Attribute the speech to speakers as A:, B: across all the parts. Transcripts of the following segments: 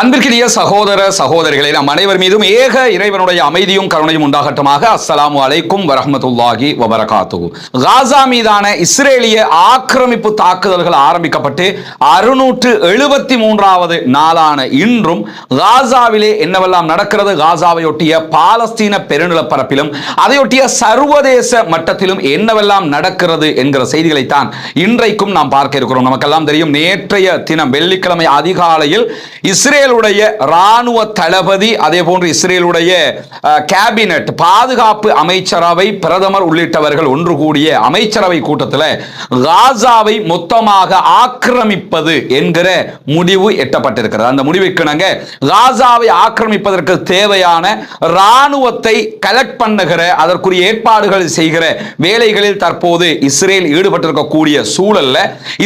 A: அன்பிற்கினிய சகோதர சகோதரிகளை நம் அனைவர் மீதும் ஏக இறைவனுடைய அமைதியும் கருணையும் உண்டாகட்டமாக. அஸ்லாம் அலைக்கும் வரஹ்மத்துல்லாஹி வபரகாத்து காசா மீதான இஸ்ரேலிய ஆக்கிரமிப்பு தாக்குதல்கள் ஆரம்பிக்கப்பட்டு அறுநூற்று எழுபத்தி மூன்றாவது நாளான இன்றும் காசாவிலே என்னவெல்லாம் நடக்கிறது? காசாவையொட்டிய பாலஸ்தீன பெருநிலப்பரப்பிலும் அதையொட்டிய சர்வதேச மட்டத்திலும் என்னவெல்லாம் நடக்கிறது என்கிற செய்திகளைத்தான் இன்றைக்கும் நாம் பார்க்க இருக்கிறோம். நமக்கெல்லாம் தெரியும் நேற்றைய தினம் வெள்ளிக்கிழமை அதிகாலையில் இஸ்ரேல் இஸ்ரேலுடைய ராணுவ தளபதி அதே போன்று இஸ்ரேலுடைய கேபினட் பாதுகாப்பு அமைச்சரவை பிரதமர் உள்ளிட்டவர்கள் ஒன்று கூடிய அமைச்சரவை கூட்டத்தில் காசாவை மொத்தமாக ஆக்கிரமிப்பது என்கிற முடிவு எட்டப்பட்டிருக்கிறது. அந்த முடிவுக்கிணங்க காசாவை ஆக்கிரமிப்பதற்கு தேவையான ராணுவத்தை கலெக்ட் பண்ணுகிற அதற்குரிய ஏற்பாடுகள் செய்கிற வேலைகளில் தற்போது இஸ்ரேல் ஈடுபட்டிருக்கக்கூடிய சூழல்ல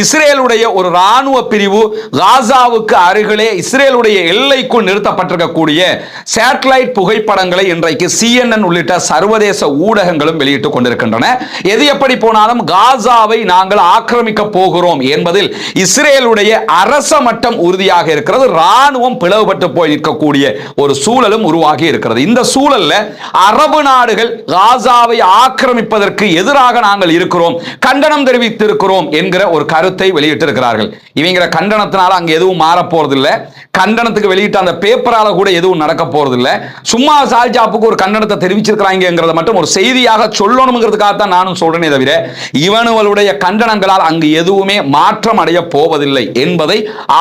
A: இஸ்ரேலுடைய ஒரு ராணுவ பிரிவு காசாவுக்கு அருகிலே இஸ்ரேலுடைய எல்லைக்குள் நிறுத்தப்பட்டிருக்கக்கூடிய சேட்டலைட் புகைப்படங்களை இன்றைக்கு சிஎன்என் உள்ளிட்ட சர்வதேச ஊடகங்களும் வெளியிட்டுக் கொண்டிருக்கின்றன. எது எப்படி போனாலும் காசாவை நாங்கள் ஆக்கிரமிக்க போகிறோம் என்பதில் இஸ்ரேலுடைய அரச மட்டம் உறுதியாக இருக்கிறது. ராணுவம் பிளவுபட்டு போய் நிற்கக்கூடிய ஒரு சூழலும் உருவாகி இருக்கிறது. இந்த சூழல்ல அரபு நாடுகள் காசாவை ஆக்கிரமிப்பதற்கு எதிராக நாங்கள் இருக்கிறோம் கண்டனம் தெரிவித்திருக்கிறோம் என்கிற ஒரு கருத்தை வெளியிட்டிருக்கிறார்கள். இவங்கிற கண்டனத்தினால அங்க எதுவும் மாறப்போறதில்லை கண்டனத்துக்கு வெளியிட்ட அந்த பேப்பரால கூட எதுவும் நடக்க போறதில்ல. சும்மா சால்ஜாப்புக்கு ஒரு கண்டனத்தை தெரிவிச்சிருக்கிறாங்கிறத மட்டும் ஒரு செய்தியாக சொல்லணுங்கிறதுக்காக தான் நானும் சொல்றேனே தவிர இவனுவளுடைய கண்டனங்களால் அங்கு எதுவுமே மாற்றம் அடைய போவதில்லை என்பதை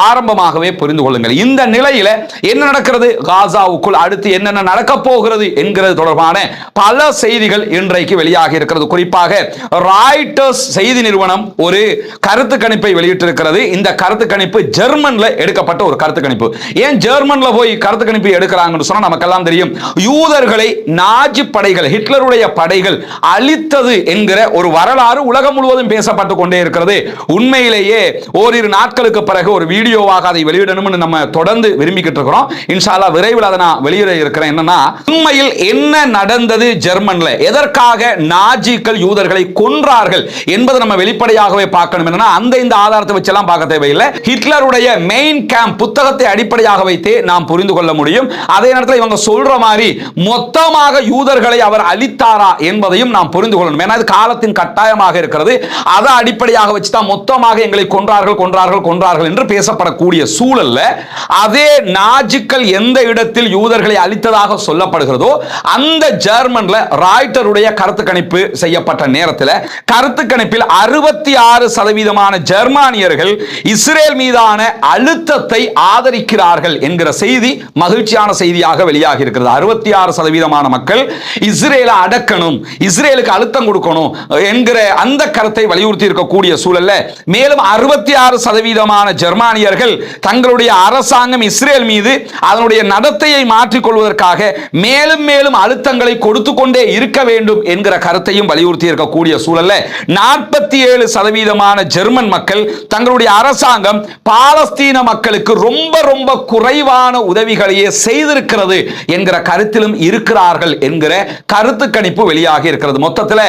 A: ஆரம்பமாகவே புரிந்து கொள்ளுங்கள். இந்த நிலையில என்ன நடக்கிறது? காசாவுக்குள் அடுத்து என்னென்ன நடக்க போகிறது என்கிறது தொடர்பான பல செய்திகள் இன்றைக்கு வெளியாகி இருக்கிறது. குறிப்பாக ராய்டர்ஸ் செய்தி நிறுவனம் ஒரு கருத்து கணிப்பை வெளியிட்டிருக்கிறது. இந்த கருத்து கணிப்பு ஜெர்மன்ல எடுக்கப்பட்ட ஒரு கருத்து கணிப்பு. ஏன் ஜெர்மன்ல போய் கருத்து கணிப்பு எடுக்கிறாங்கன்னு சொன்னா நமக்கெல்லாம் தெரியும். யூதர்களை நாஜி படைகள் ஹிட்லருடைய படைகள் அழித்தது என்கிற ஒரு வரலாறு உலகம் முழுவதும் பேசப்பட்டு கொண்டே இருக்கிறது. உண்மையிலேயே ஓரிரு நாட்களுக்கு பிறகு ஒரு வீடியோவாக அதை வெளியிடணும்னு நம்ம தொடர்ந்து விரும்பிக்கிட்டு இருக்கிறோம். இன்ஷால்லா விரைவில் அதை நான் வெளியிட இருக்கிறேன். என்னன்னா உண்மையில் என்ன நடந்தது ஜெர்மன்ல? எதற்காக நாஜிக்கள் யூதர்களை கொன்றார்கள் என்பதை நம்ம வெளிப்படையாகவே பார்க்கணும். என்னன்னா அந்த இந்த ஆதாரத்தை வச்செல்லாம் பார்க்க தேவையில்லை. ஹிட்லருடைய மெயின் கேம்ப் புத்தகத்தை அடிப்படையாக வைத்தே நாம் புரிந்து கொள்ள முடியும். அதே நேரத்தில் இவங்க சொல்ற மாதிரி மொத்தமாக யூதர்களை அவர் அழித்தாரா என்பதையும் நாம் புரிந்து கொள்ளணும். ஏன்னா இது காலத்தின் கட்டாயமாக இருக்கிறது. அதை அடிப்படையாக வச்சு தான் மொத்தமாக எங்களை கொன்றார்கள் கொன்றார்கள் கொன்றார்கள் என்று பேசப்படக்கூடிய சூழல்ல அதே நாஜிக்கள் எந்த இடத்தில் யூதர்களை அழித்ததாக சொல்லப்படுகிறதோ அந்த ஜெர்மன்ல ராய்டருடைய கருத்து கணிப்பு செய்யப்பட்ட நேரத்தில் கருத்து கணிப்பில் அறுபத்தி ஆறு சதவீதமான ஜெர்மானியர்கள் இஸ்ரேல் மீதான அழுத்தத்தை ஆதரிக்க ஆதரிக்கிறார்கள் என்கிற செய்தி மகிழ்ச்சியான செய்தியாக வெளியாகி இருக்கிறது. அறுபத்தி ஆறு சதவீதமான மக்கள் இஸ்ரேலை அடக்கணும் இஸ்ரேலுக்கு அழுத்தம் கொடுக்கணும் என்கிற அந்த கருத்தை வலியுறுத்தி இருக்கக்கூடிய சூழல்ல மேலும் அறுபத்தி ஆறு சதவீதமான ஜெர்மானியர்கள் தங்களுடைய அரசாங்கம் இஸ்ரேல் மீது அதனுடைய நடத்தையை மாற்றிக்கொள்வதற்காக மேலும் மேலும் அழுத்தங்களை கொடுத்து கொண்டே இருக்க வேண்டும் என்கிற கருத்தையும் வலியுறுத்தி இருக்கக்கூடிய சூழல்ல நாற்பத்தி ஏழு சதவீதமான ஜெர்மன் மக்கள் தங்களுடைய அரசாங்கம் பாலஸ்தீன மக்களுக்கு ரொம்ப ரொம்ப ரொம்ப குறைவான உதவிகளையே செய்திருக்கிறது என்கிற கருத்திலும் இருக்கிறார்கள் என்கிற கருத்து கணிப்பு வெளியாகி இருக்கிறது. மொத்தத்தில்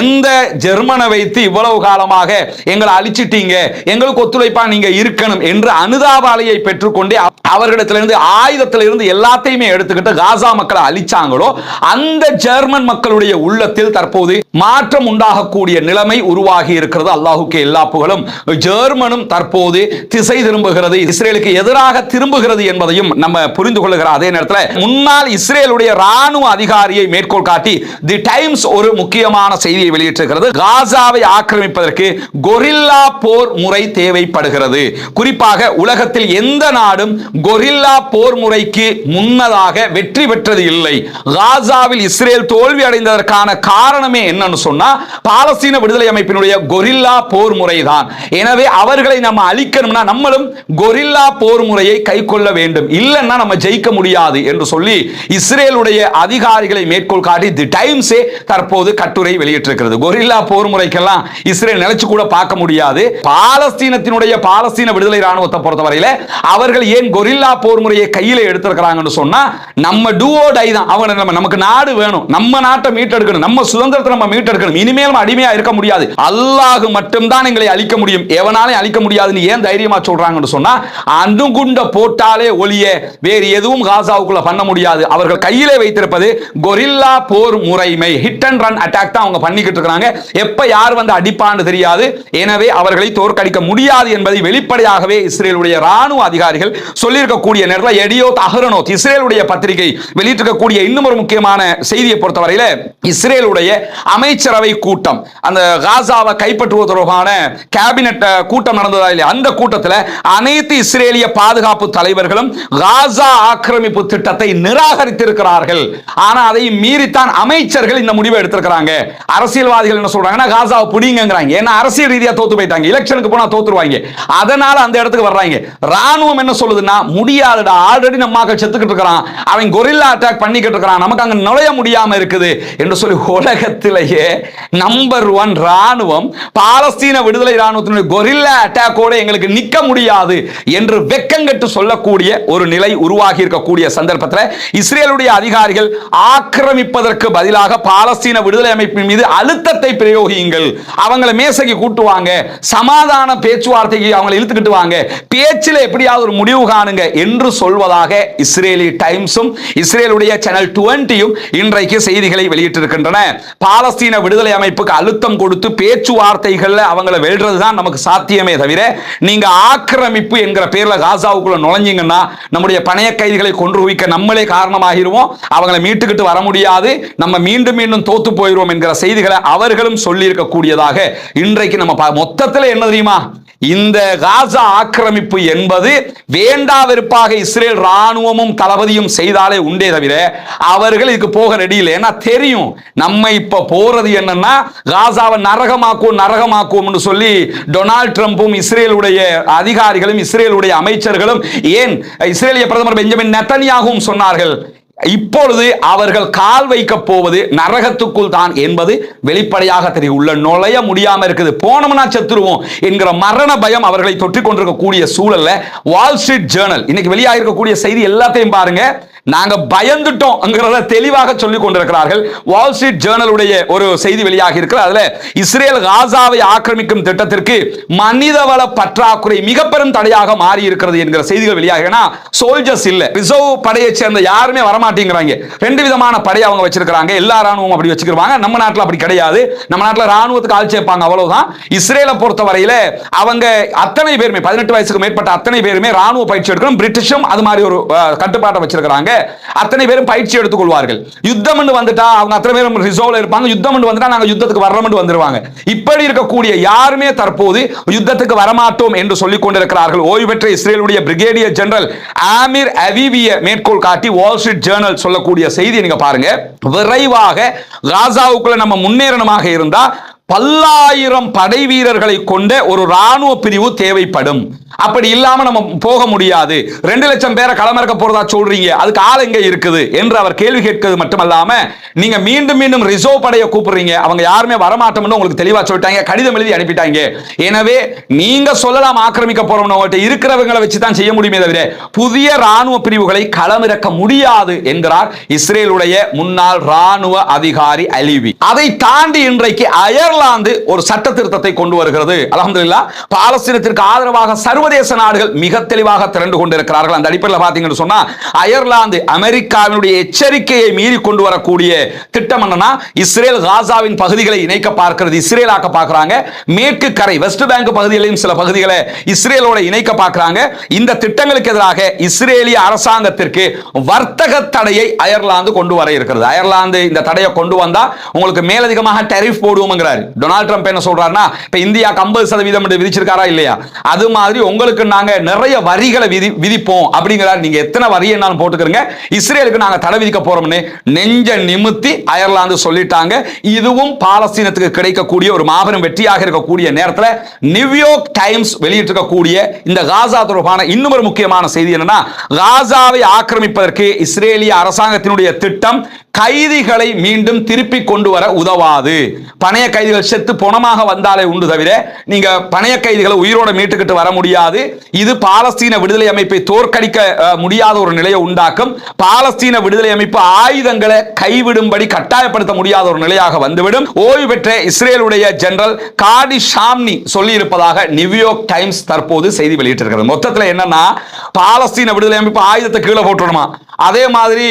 A: எந்த ஜெர்மனை வைத்து இவ்வளவு காலமாக எங்களை அழிச்சிட்டீங்க எங்களுக்கு ஒத்துழைப்பா நீங்க இருக்கணும் என்று அனுதாபாலையை பெற்றுக்கொண்டே அவர்களிடத்திலிருந்து ஆயுதத்திலிருந்து எல்லாத்தையுமே எடுத்துக்கிட்டு காசா மக்களை அழிச்சாங்களோ அந்த ஜெர்மன் மக்களுடைய உள்ளத்தில் தற்போது மாற்றம் உண்டாகக்கூடிய நிலைமை உருவாகி இருக்கிறது. அல்லாஹுக்கு எல்லா புகழும். ஜெர்மனும் தற்போது திசை திரும்புகிறது. இஸ்ரேலுக்கு எதிராக திரும்புகிறது என்பதையும் நம்ம புரிந்து கொள்ளுகிற அதே நேரத்தில் முன்னாள் இஸ்ரேலுடைய ராணுவ அதிகாரியை மேற்கோள் காட்டி தி டைம்ஸ் ஒரு முக்கியமான செய்தியை வெளியிட்டிருக்கிறது. காசாவை ஆக்கிரமிப்பதற்கு கொரில்லா போர் முறை தேவைப்படுகிறது. குறிப்பாக உலகத்தில் எந்த நாடும் கொரில்லா போர் முறைக்கு முன்னதாக வெற்றி பெற்றது இல்லை. காசாவில் இஸ்ரேல் தோல்வி அடைந்ததற்கான காரணமே என்னன்னு சொன்னா பாலஸ்தீன விடுதலை அமைப்பினுடைய கொரில்லா போர் முறைதான் எனவே அவர்களை நம்ம அழிக்கணும்னா நம்மளும் கொரில்லா போர் முறையை கை கொள்ள வேண்டும். இல்லைன்னா நம்ம ஜெயிக்க முடியாது என்று சொல்லி இஸ்ரேலுடைய அதிகாரிகளை மேற்கோள் காட்டி தி டைம்ஸே தற்போது கட்டுரை வெளியிட்டிருக்கிறது. கொரில்லா போர் முறைக்கெல்லாம் இஸ்ரேல் நினைச்சு கூட பார்க்க முடியாது. பாலஸ்தீனத்தினுடைய பாலஸ்தீன விடுதலை ராணுவத்தை பொறுத்தவரையில அவர்கள் ஏன் கொரில்லா போர் முறையை கையில் எடுத்திருக்கிறாங்கன்னு சொன்னா நம்ம டூஓ டை தான். அவங்க நம்ம நமக்கு நாடு வேணும். நம்ம நாட்டை மீட்டெடுக்கணும். நம்ம சுதந்திரத்தை நம்ம மீட்டெடுக்கணும். இனிமேலும் அடிமையா இருக்க முடியாது. அல்லாஹ் மட்டும்தான் எங்களை அழிக்க முடியும். எவனாலும் அழிக்க முடியாதுன்னு ஏன் தைரியமா சொல்றாங்கன்னு சொன்னா அணுகுண்ட போட்டாலே ஒளிய? வேறு எதுவும் காசாவுக்குள்ள பண்ண முடியாது. அவர்கள் கையிலே வைத்திருப்பது கொரில்லா போர் முறைமை. ஹிட் அண்ட் ரன் அட்டாக் தான் அவங்க பண்ணிக்கிட்டு இருக்கிறாங்க. எப்ப யார் வந்து அடிப்பான்னு தெரியாது. எனவே அவர்களை தோற்கடிக்க முடியாது என்பதை வெளிப்படையாகவே இஸ்ரேலுடைய ராணுவ அதிகாரிகள் சொல்லியிருக்கக்கூடிய நேரத்தில் எடியோ அஹ்ரனோத் இஸ்ரேலுடைய பத்திரிகை வெளியிட்டிருக்கக்கூடிய இன்னும் ஒரு முக்கியமான செய்தியை பொறுத்தவரையில இஸ்ரேலுடைய அமைச்சரவை கூட்டம். அந்த காசாவை கைப்பற்றுவது தொடர்பான கேபினட் கூட்டம் நடந்ததா இல்லையா? அந்த கூட்டத்தில் அனைத்து இஸ்ரேலிய பாதுகாப்பு பாதுகாப்பு தலைவர்களும் காசா ஆக்கிரமிப்பு திட்டத்தை நிராகரித்திருக்கிறார்கள். ஆனா அதை மீறித்தான் அமைச்சர்கள் இந்த முடிவை எடுத்திருக்கிறாங்க. அரசியல்வாதிகள் என்ன சொல்றாங்கன்னா காசாவை பிடிங்கிறாங்க ஏன்னா அரசியல் ரீதியா தோத்து போயிட்டாங்க. எலெக்ஷனுக்கு போனா தோத்துருவாங்க. அதனால அந்த இடத்துக்கு வர்றாங்க. ராணுவம் என்ன சொல்லுதுன்னா முடியாதுடா ஆல்ரெடி நம்ம மக்கள் செத்துக்கிட்டு இருக்கிறான். அவன் கொரில்லா அட்டாக் பண்ணிக்கிட்டு இருக்கிறான். நமக்கு அங்க நுழைய முடியாம இருக்குது. என்று சொல்லி உலகத்திலேயே நம்பர் ஒன் ராணுவம் பாலஸ்தீன விடுதலை ராணுவத்தினுடைய கொரில்லா அட்டாக்கோட எங்களுக்கு நிக்க முடியாது என்று வெக்கங்கட்டு சொல்லக்கூடிய ஒரு நிலை உருவாகி இருக்கக்கூடிய சந்தர்ப்பத்தில் இஸ்ரேலுடைய அதிகாரிகள் ஆக்கிரமிப்பதற்கு பதிலாக பாலஸ்தீன விடுதலை அமைப்பின் மீது அழுத்தத்தை பிரயோகியுங்கள். அவங்களை மேசைக்கு கூட்டுவாங்க சமாதான பேச்சுவார்த்தைக்கு அவங்களை இழுத்துக்கிட்டு வாங்க. பேச்சில் எப்படியாவது ஒரு முடிவு காணுங்க என்று சொல்வதாக இஸ்ரேலி டைம்ஸும் இஸ்ரேலுடைய சேனல் டுவெண்ட்டியும் இன்றைக்கு செய்திகளை வெளியிட்டிருக்கின்றன. பாலஸ்தீன விடுதலை அமைப்புக்கு அழுத்தம் கொடுத்து பேச்சுவார்த்தைகளில் அவங்கள வெல்றது தான் நமக்கு சாத்தியமே தவிர நீங்க ஆக்கிரமிப்பு என்கிற பேர்ல காசாவுக்குள்ள நுழைஞ்சிங்கன்னா நம்முடைய பணைய கைதிகளை கொன்று குவிக்க நம்மளே காரணமாகிருவோம். அவங்களை மீட்டுக்கிட்டு வர முடியாது. நம்ம மீண்டும் மீண்டும் தோத்து போயிடுவோம் என்கிற செய்திகளை அவர்களும் சொல்லி இருக்கக்கூடியதாக இன்றைக்கு நம்ம மொத்தத்தில் என்ன தெரியுமா? இந்த காசா ஆக்கிரமிப்பு என்பது வேண்டா வெறுப்பாக இஸ்ரேல் ராணுவமும் தளபதியும் செய்தாலே உண்டே தவிர அவர்கள் இதுக்கு போக ரெடி இல்லை. ஏன்னா தெரியும் நம்ம இப்ப போறது என்னன்னா காசாவை நரகமாக்குவோம் நரகமாக்குவோம்னு சொல்லி டொனால்ட் ட்ரம்ப்பும் இஸ்ரேலுடைய அதிகாரிகளும் இஸ்ரேலுடைய அமைச்சர்களும் ஏன் இஸ்ரேலிய பிரதமர் பெஞ்சமின் நெத்தனியாகவும் சொன்னார்கள். இப்பொழுது அவர்கள் கால் வைக்க போவது நரகத்துக்குள் தான் என்பது வெளிப்படையாக தெரியும். உள்ள நுழைய முடியாம இருக்குது. போனோம்னா செத்துருவோம் என்கிற மரண பயம் அவர்களை தொற்றிக் கொண்டிருக்கக்கூடிய சூழல்ல. வால் ஸ்ட்ரீட் ஜேர்னல் இன்னைக்கு வெளியாக இருக்கக்கூடிய செய்தி எல்லாத்தையும் பாருங்க. நாங்க பயந்துட்டோம்ங்கிறத தெளிவாக சொல்லிக் கொண்டிருக்கிறார்கள். வால் ஸ்ட்ரீட் ஜேர்னலுடைய ஒரு செய்தி வெளியாக இருக்கிறது. அதுல இஸ்ரேல் காசாவை ஆக்கிரமிக்கும் திட்டத்திற்கு மனிதவள பற்றாக்குறை மிக பெரும் தடையாக மாறி இருக்கிறது என்கிற செய்திகள் வெளியாக சோல்ஜர்ஸ் இல்ல. ரிசர்வ் படையை சேர்ந்த யாருமே வரமாட்டேங்கிறாங்க. ரெண்டு விதமான படை அவங்க வச்சிருக்காங்க எல்லா ராணுவம் அப்படி வச்சிருக்காங்க நம்ம நாட்டில் அப்படி கிடையாது. நம்ம நாட்டில் ராணுவத்துக்கு ஆள் சேர்ப்பாங்க. அவ்வளவுதான். இஸ்ரேலை பொறுத்த வரையில அவங்க அத்தனை பேருமே பதினெட்டு வயசுக்கு மேற்பட்ட அத்தனை பேருமே ராணுவ பயிற்சி எடுக்கணும். பிரிட்டிஷும் அது மாதிரி ஒரு கட்டுப்பாட்டை வச்சிருக்கிறாங்க. அத்தனை பேரும் பயிற்சி எடுத்துக் கொள்வார்கள் யுத்தம் வந்துட்டா அவங்க அத்தனை பேரும் ரிசர்வ்ல இருப்பாங்க. யுத்தம் வந்துட்டா நாங்க யுத்தத்துக்கு வர்றோம்னு வந்துருவாங்க. இப்படி இருக்கக்கூடிய யாருமே தற்போது யுத்தத்துக்கு வரமாட்டோம் என்று சொல்லிக் கொண்டிருக்கிறார்கள். ஓய்வு பெற்ற இஸ்ரேலுடைய பிரிகேடியர் ஜெனரல் ஆமீர் அவிவிய மேற்கோள் காட்டி வால் ஸ்ட்ரீட் ஜேர்னல் சொல்லக்கூடிய செய்தி நீங்க பாருங்க. விரைவாக காசாவுக்குள்ள நம்ம முன்னேறணமாக இருந்தா பல்லாயிரம் படை வீரர்களை கொண்ட ஒரு ராணுவ பிரிவு தேவைப்படும். அப்படி இல்லாம நம்ம போக முடியாது. ரெண்டு லட்சம் பேரை களமிறக்க போறதா சொல்றீங்க. அதுக்கு ஆள் எங்க இருக்குது? என்று அவர் கேள்வி கேட்கிறது மட்டுமல்லாம நீங்க மீண்டும் மீண்டும் ரிசர்வ் படைய கூப்பிடுறீங்க. அவங்க யாருமே வரமாட்டோம்னு உங்களுக்கு தெளிவா சொல்லிட்டாங்க. கடிதம் எழுதி அனுப்பிட்டாங்க. எனவே நீங்க சொல்லலாம் ஆக்கிரமிக்க போறோம்னு அவங்கள்ட்ட இருக்கிறவங்களை வச்சு தான் செய்ய முடியுமே தவிர புதிய ராணுவ பிரிவுகளை களமிறக்க முடியாது என்கிறார் இஸ்ரேலுடைய முன்னாள் ராணுவ அதிகாரி அலிவி. அதை தாண்டி இன்றைக்கு அயர்லாந்து ஒரு சட்ட திருத்தத்தை கொண்டு வருகிறது. அலமதுல்லா பாலஸ்தீனத்திற்கு ஆதரவாக சர்வ சர்வதேச நாடுகள் மிக தெளிவாக திரண்டு கொண்டிருக்கிறார்கள். அந்த அடிப்படையில் பார்த்தீங்கன்னு சொன்னா அயர்லாந்து அமெரிக்காவினுடைய எச்சரிக்கையை மீறி கொண்டு வரக்கூடிய திட்டம் என்னன்னா இஸ்ரேல் காசாவின் பகுதிகளை இணைக்க பார்க்கிறது இஸ்ரேலாக்க பார்க்கிறாங்க. மேற்கு கரை வெஸ்ட் பேங்க் பகுதிகளையும் சில பகுதிகளை இஸ்ரேலோட இணைக்க பார்க்கிறாங்க. இந்த திட்டங்களுக்கு எதிராக இஸ்ரேலிய அரசாங்கத்திற்கு வர்த்தக தடையை அயர்லாந்து கொண்டு வர இருக்கிறது. அயர்லாந்து இந்த தடையை கொண்டு வந்தா உங்களுக்கு மேலதிகமாக டெரிஃப் போடுவோம்ங்கிறாரு. டொனால்ட் ட்ரம்ப் என்ன சொல்றாருன்னா இப்ப இந்தியாக்கு ஐம்பது சதவீதம் விதிச்சிருக்காரா இல்லையா? அது மாதிரி உங்களுக்கு நாங்க நிறைய வரிகளை விதி விதிப்போம். அப்படிங்கிறார். நீங்க எத்தனை வரி என்னாலும் போட்டுக்கிறங்க. இஸ்ரேலுக்கு நாங்க தடை விதிக்க போறோம்னு நெஞ்ச நிமித்தி அயர்லாந்து சொல்லிட்டாங்க. இதுவும் பாலஸ்தீனத்துக்கு கிடைக்கக்கூடிய ஒரு மாபெரும் வெற்றியாக இருக்கக்கூடிய நேரத்தில் நியூயார்க் டைம்ஸ் வெளியிட்டிருக்கக்கூடிய இந்த காசா தொடர்பான இன்னும் ஒரு முக்கியமான செய்தி என்னன்னா காசாவை ஆக்கிரமிப்பதற்கு இஸ்ரேலிய அரசாங்கத்தினுடைய திட்டம் கைதிகளை மீண்டும் திருப்பி கொண்டு வர உதவாது. பணைய கைதிகள் செத்து பொணமாக வந்தாலே உண்டு தவிர நீங்க பணைய கைதிகளை உயிரோட மீட்டுக்கிட்டு வர முடியாது. இது பாலஸ்தீன விடுதலை அமைப்பை தோற்கடிக்க முடியாத ஒரு நிலையை உண்டாக்கும். பாலஸ்தீன விடுதலை அமைப்பு ஆயுதங்களை கைவிடும்படி கட்டாயப்படுத்த முடியாத ஒரு நிலையாக வந்துவிடும். ஓய்வு பெற்ற இஸ்ரேலுடைய ஜெனரல் காடி ஷாம்னி சொல்லி இருப்பதாக நியூயார்க் டைம்ஸ் தற்போது செய்தி வெளியிட்டிருக்கிறது. மொத்தத்தில் என்னன்னா பாலஸ்தீன விடுதலை அமைப்பு ஆயுதத்தை கீழே போட்டுடணுமா அதே மாதிரி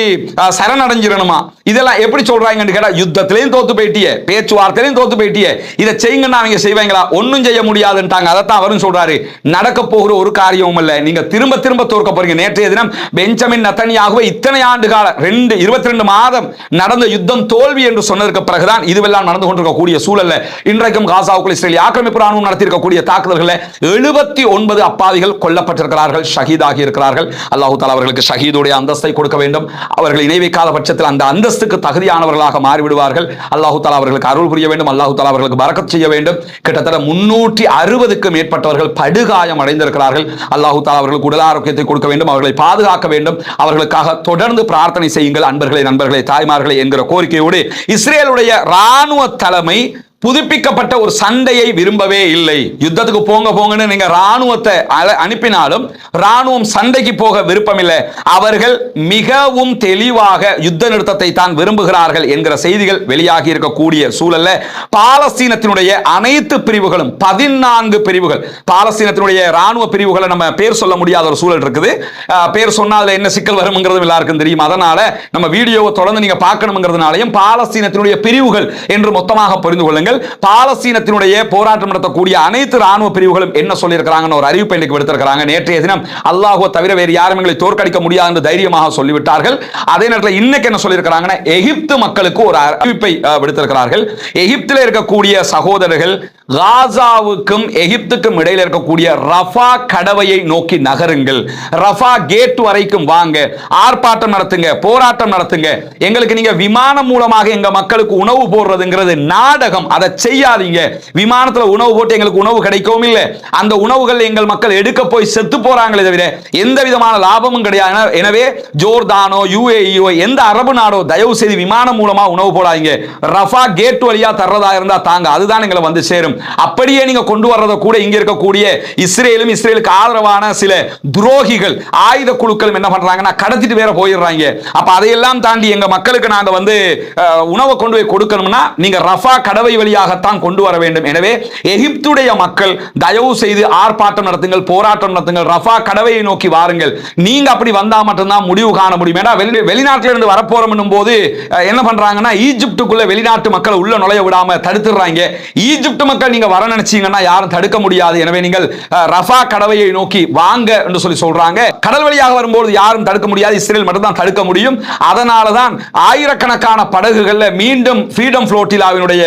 A: சரணடைஞ்சிடணுமா? இதெல்லாம் எப்படி சொல்றாங்கன்னு கேட்டா யுத்தத்திலையும் தோத்து போயிட்டியே பேச்சுவார்த்தையிலையும் தோத்து போயிட்டியே. இதை செய்யுங்கன்னா அவங்க செய்வாங்களா? ஒன்றும் செய்ய முடியாதுன்ட்டாங்க. அதைத்தான் அவரும் சொல்றாரு. நடக்க போகிற ஒரு காரியமும் இல்ல. நீங்க திரும்ப திரும்ப தோற்க போறீங்க. நேற்றைய தினம் பெஞ்சமின் நத்தனியாகவே இத்தனை ஆண்டு கால ரெண்டு இருபத்தி ரெண்டு மாதம் நடந்த யுத்தம் தோல்வி என்று சொன்னதற்கு பிறகுதான் இதுவெல்லாம் நடந்து கொண்டிருக்கக்கூடிய சூழல்ல இன்றைக்கும் காசாவுக்குள் இஸ்ரேல் ஆக்கிரமிப்பு ராணுவம் நடத்தியிருக்கக்கூடிய தாக்குதல்களில் எழுபத்தி ஒன்பது அப்பாவிகள் கொல்லப்பட்டிருக்கிறார்கள் ஷஹீதாகி இருக்கிறார்கள். அல்லாஹு தாலா அவர்களுக்கு ஷஹீதுடைய அந்தஸ்தை கொடுக்க வேண்டும். அவர்கள் இணை வைக்காத பட்சத்தில் அந்த அந்தஸ்துக்கு தகுதியானவர்களாக மாறிவிடுவார்கள். அல்லாஹு தாலா அவர்களுக்கு அருள் புரிய வேண்டும். அல்லாஹு தாலா அவர்களுக்கு பரக்கத் செய்ய வேண்டும். கிட்டத்தட்ட முன்னூற்றி அறுபதுக்கும் மேற்பட்டவர்கள் படுகாயம் அடைந்திருக்கிறார்கள். அல்லாஹு தாலா அவர்களுக்கு உடல் ஆரோக்கியத்தை கொடுக்க வேண்டும் அவர்களை பாதுகாக்க வேண்டும். அவர்களுக்காக தொடர்ந்து பிரார்த்தனை செய்யுங்கள். அன்பர்களே நண்பர்களே தாய்மார்களே என்கிற கோரிக்கையோடு இஸ்ரேலுடைய ராணுவ தலைமை புதுப்பிக்கப்பட்ட ஒரு சண்டையை விரும்பவே இல்லை. யுத்தத்துக்கு போங்க போங்கன்னு நீங்க ராணுவத்தை அனுப்பினாலும் ராணுவம் சண்டைக்கு போக விருப்பமில்லை. அவர்கள் மிகவும் தெளிவாக யுத்த நிறுத்தத்தை தான் விரும்புகிறார்கள் என்கிற செய்திகள் வெளியாகி இருக்கக்கூடிய சூழல்ல பாலஸ்தீனத்தினுடைய அனைத்து பிரிவுகளும் பதினான்கு பிரிவுகள் பாலஸ்தீனத்தினுடைய ராணுவ பிரிவுகளை நம்ம பேர் சொல்ல முடியாத ஒரு சூழல் இருக்குது. அஹ், பேர் சொன்னா அதுல என்ன சிக்கல் வரும்ங்கிறதும் எல்லாருக்கும் தெரியும். அதனால நம்ம வீடியோவை தொடர்ந்து நீங்க பார்க்கணுங்கிறதுனாலையும் பாலஸ்தீனத்தினுடைய பிரிவுகள் என்று மொத்தமாக புரிந்து கொள்ளுங்கள் பாலஸ்தீனத்தினுடைய போராட்டம் நடத்தக்கூடிய அனைத்து ராணுவ பிரிவுகளும் என்ன சொல்லியிருக்கிறாங்கன்னு ஒரு அறிவிப்பை இன்னைக்கு விடுத்திருக்கிறாங்க. நேற்றைய தினம் அல்லாஹோ தவிர வேறு யாரும் எங்களை தோற்கடிக்க முடியாது என்று தைரியமாக சொல்லிவிட்டார்கள். அதே நேரத்தில் இன்னைக்கு என்ன சொல்லியிருக்கிறாங்கன்னா எகிப்து மக்களுக்கு ஒரு அறிவிப்பை விடுத்திருக்கிறார்கள். எகிப்தில் இருக்கக்கூடிய சகோதரர்கள் காசாவுக்கும் எகிப்துக்கும் இடையில் இருக்கக்கூடிய ரஃபா கடவையை நோக்கி நகருங்கள். ரஃபா கேட் வரைக்கும் வாங்க. ஆர்ப்பாட்டம் நடத்துங்க போராட்டம் நடத்துங்க. எங்களுக்கு நீங்க விமானம் மூலமாக எங்க மக்களுக்கு உணவு போடுறதுங்கிறது நாடகம். அதை செய்யாதீங்க. விமானத்துல உணவு போட்டு எங்களுக்கு உணவு கிடைக்கவும் இல்லை. அந்த உணவுகள் எங்கள் மக்கள் எடுக்க போய் செத்து போறாங்களே தவிர எந்த விதமான லாபமும் கிடையாது. எனவே ஜோர்தானோ யுஏஇயோ எந்த அரபு நாடோ தயவு செய்து விமானம் மூலமா உணவு போடாதீங்க. ரஃபா கேட் வழியா தர்றதா இருந்தா தாங்க அதுதான் எங்களை வந்து சேரும். அப்படியே நீங்க கொண்டு வர்றத கூட இங்க இருக்கக்கூடிய இஸ்ரேலும் இஸ்ரேலுக்கு ஆதரவான சில துரோகிகள் ஆயுத குழுக்கள் என்ன பண்றாங்கன்னா கடத்திட்டு வேற போயிடுறாங்க. அப்ப அதையெல்லாம் தாண்டி எங்க மக்களுக்கு நாங்க வந்து உணவை கொண்டு போய் கொடுக்கணும்னா நீங்க ரஃபா கடவை வழி வழியாகத்தான் கொண்டு வர வேண்டும். எனவே எகிப்துடைய மக்கள் தயவு செய்து ஆர்ப்பாட்டம் நடத்துங்கள் போராட்டம் நடத்துங்கள் ரஃபா கடவையை நோக்கி வாருங்கள். நீங்க அப்படி வந்தா மட்டும்தான் முடிவு காண முடியும். ஏன்னா வெளி வெளிநாட்டில இருந்து வரப்போறோம் போது என்ன பண்றாங்கன்னா ஈஜிப்டுக்குள்ள வெளிநாட்டு மக்களை உள்ள நுழைய விடாம தடுத்துடுறாங்க. ஈஜிப்ட் மக்கள் நீங்க வர நினைச்சீங்கன்னா யாரும் தடுக்க முடியாது. எனவே நீங்கள் ரஃபா கடவையை நோக்கி வாங்க என்று சொல்லி சொல்றாங்க. கடல் வழியாக வரும்போது யாரும் தடுக்க முடியாது. இஸ்ரேல் மட்டும்தான் தடுக்க முடியும். அதனால தான் ஆயிரக்கணக்கான படகுகள்ல மீண்டும் ஃப்ரீடம் ஃப்ளோட்டிலாவினுடைய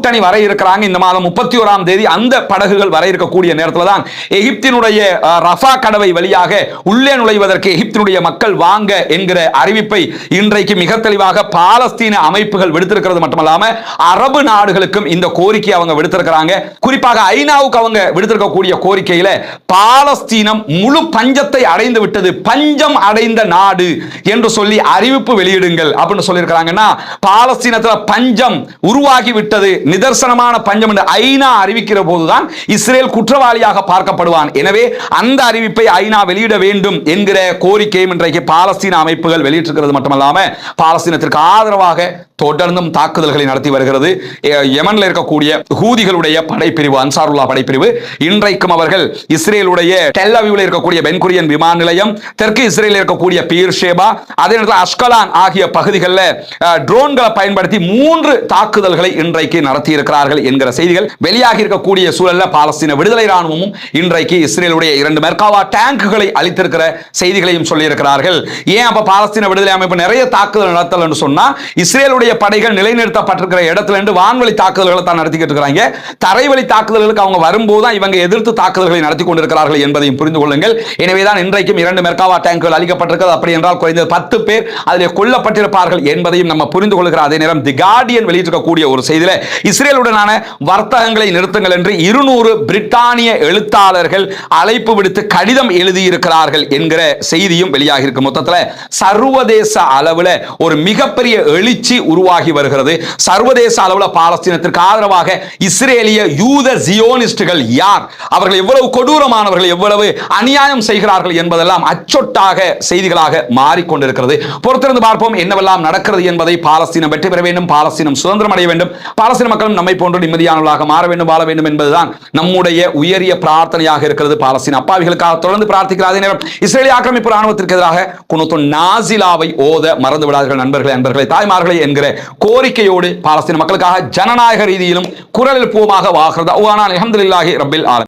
A: கூட்டணி வர இருக்கிறாங்க. இந்த மாதம் முப்பத்தி ஓராம் தேதி அந்த படகுகள் வர இருக்கக்கூடிய நேரத்தில் தான் எகிப்தினுடைய ரஃபா கடவை வழியாக உள்ளே நுழைவதற்கு எகிப்தினுடைய மக்கள் வாங்க என்கிற அறிவிப்பை இன்றைக்கு மிக தெளிவாக பாலஸ்தீன அமைப்புகள் விடுத்திருக்கிறது மட்டுமல்லாம அரபு நாடுகளுக்கும் இந்த கோரிக்கை அவங்க விடுத்திருக்கிறாங்க. குறிப்பாக ஐநாவுக்கு அவங்க விடுத்திருக்கக்கூடிய கோரிக்கையில பாலஸ்தீனம் முழு பஞ்சத்தை அடைந்து விட்டது. பஞ்சம் அடைந்த நாடு என்று சொல்லி அறிவிப்பு வெளியிடுங்கள் அப்படின்னு சொல்லியிருக்கிறாங்கன்னா பாலஸ்தீனத்தில் பஞ்சம் உருவாகி விட்டது. நிதர்சனமான பஞ்சம் என்று ஐநா அறிவிக்கிற போதுதான் இஸ்ரேல் குற்றவாளியாக பார்க்கப்படுவான். எனவே அந்த அறிவிப்பை ஐநா வெளியிட வேண்டும் என்கிற கோரிக்கையும் இன்றைக்கு பாலஸ்தீன அமைப்புகள் வெளியிட்டிருக்கிறது மட்டுமல்லாம பாலஸ்தீனத்திற்கு ஆதரவாக தொடர்ந்தும் தாக்குதல்களை நடத்தி வருகிறது. எ- இருக்கக்கூடிய ஹூதிகளுடைய படைப்பிரிவு அன்சாருல்லா படைப்பிரிவு. இன்றைக்கும் அவர்கள் இஸ்ரேலுடைய டெல்லவியூல இருக்கக்கூடிய பென்குரியன் விமான நிலையம் தெற்கு இஸ்ரேலில் இருக்கக்கூடிய பீர் ஷேபா அதே நேரத்தில் அஷ்கலான் ஆகிய பகுதிகளில் ட்ரோன்களை பயன்படுத்தி மூன்று தாக்குதல்களை இன்றைக்கு நடத்தி இருக்கிறார்கள் என்கிற செய்திகள் வெளியாகி இருக்கக்கூடிய சூழல்ல பாலஸ்தீன விடுதலை ராணுவமும் இன்றைக்கு இஸ்ரேலுடைய இரண்டு மெர்காவா டேங்குகளை அளித்திருக்கிற செய்திகளையும் சொல்லியிருக்கிறார்கள். ஏன் அப்ப பாலஸ்தீன விடுதலை அமைப்பு நிறைய தாக்குதல் நடத்தலன்னு சொன்னா இஸ்ரேலுடைய படைகள் நிலைநிறுத்தப்பட்டிருக்கிற இடத்துல இருந்து வான்வழி தாக்குதல்களை தான் நடத்திக்கிட்டு இருக்கிறாங்க. தரைவழி தாக்குதல்களுக்கு அவங்க வரும்போது தான் இவங்க எதிர்த்து தாக்குதல்களை நடத்தி கொண்டிருக்கிறார்கள் என்பதையும் புரிந்து கொள்ளுங்கள். எனவேதான் இன்றைக்கும் இரண்டு மெர்காவா டேங்குகள் அளிக்கப்பட்டிருக்கிறது அப்படி என்றால் குறைந்தது பத்து பேர் அதில் கொல்லப்பட்டிருப்பார்கள் என்பதையும் நம்ம புரிந்து கொள்கிற அதே நேரம் தி கார்டியன் வெளியிட்டிருக்கக்கூடிய ஒரு செய்தியில இஸ்ரேலுடனான வர்த்தகங்களை நிறுத்துங்கள் என்று இருநூறு பிரிட்டானிய எழுத்தாளர்கள் அழைப்பு விடுத்து கடிதம் எழுதியிருக்கிறார்கள் என்கிற செய்தியும் வெளியாகி இருக்கு மொத்தத்தில் சர்வதேச அளவில் ஒரு மிகப்பெரிய எழுச்சி உருவாகி வருகிறது. சர்வதேச அளவில் பாலஸ்தீனத்திற்கு ஆதரவாக இஸ்ரேலிய யூத ஜியோனிஸ்டுகள் யார்? அவர்கள் எவ்வளவு கொடூரமானவர்கள் எவ்வளவு அநியாயம் செய்கிறார்கள் என்பதெல்லாம் அச்சொட்டாக செய்திகளாக மாறிக்கொண்டிருக்கிறது. பொறுத்திருந்து பார்ப்போம் என்னவெல்லாம் நடக்கிறது என்பதை பாலஸ்தீனம் வெற்றி பெற வேண்டும் பாலஸ்தீனம் சுதந்திரம் அடைய வேண்டும். பாலஸ்தீனம் மக்களும் நம்மை போன்று நிம்மதியானவர்களாக மாற வேண்டும் வாழ வேண்டும் என்பதுதான் நம்முடைய உயரிய பிரார்த்தனையாக இருக்கிறது பாலஸ்தீன் அப்பாவிகளுக்காக தொடர்ந்து பிரார்த்திக்கிற அதே நேரம் இஸ்ரேலிய ஆக்கிரமிப்பு ராணுவத்திற்கு எதிராக குணத்து நாசிலாவை ஓத மறந்து விடாதீர்கள் நண்பர்களே நண்பர்களே தாய்மார்களே என்கிற கோரிக்கையோடு பாலஸ்தீன மக்களுக்காக ஜனநாயக ரீதியிலும் குரல் எழுப்புவமாக வாகிறது அல்ஹம்துலில்லாஹி ரபில் ஆலம்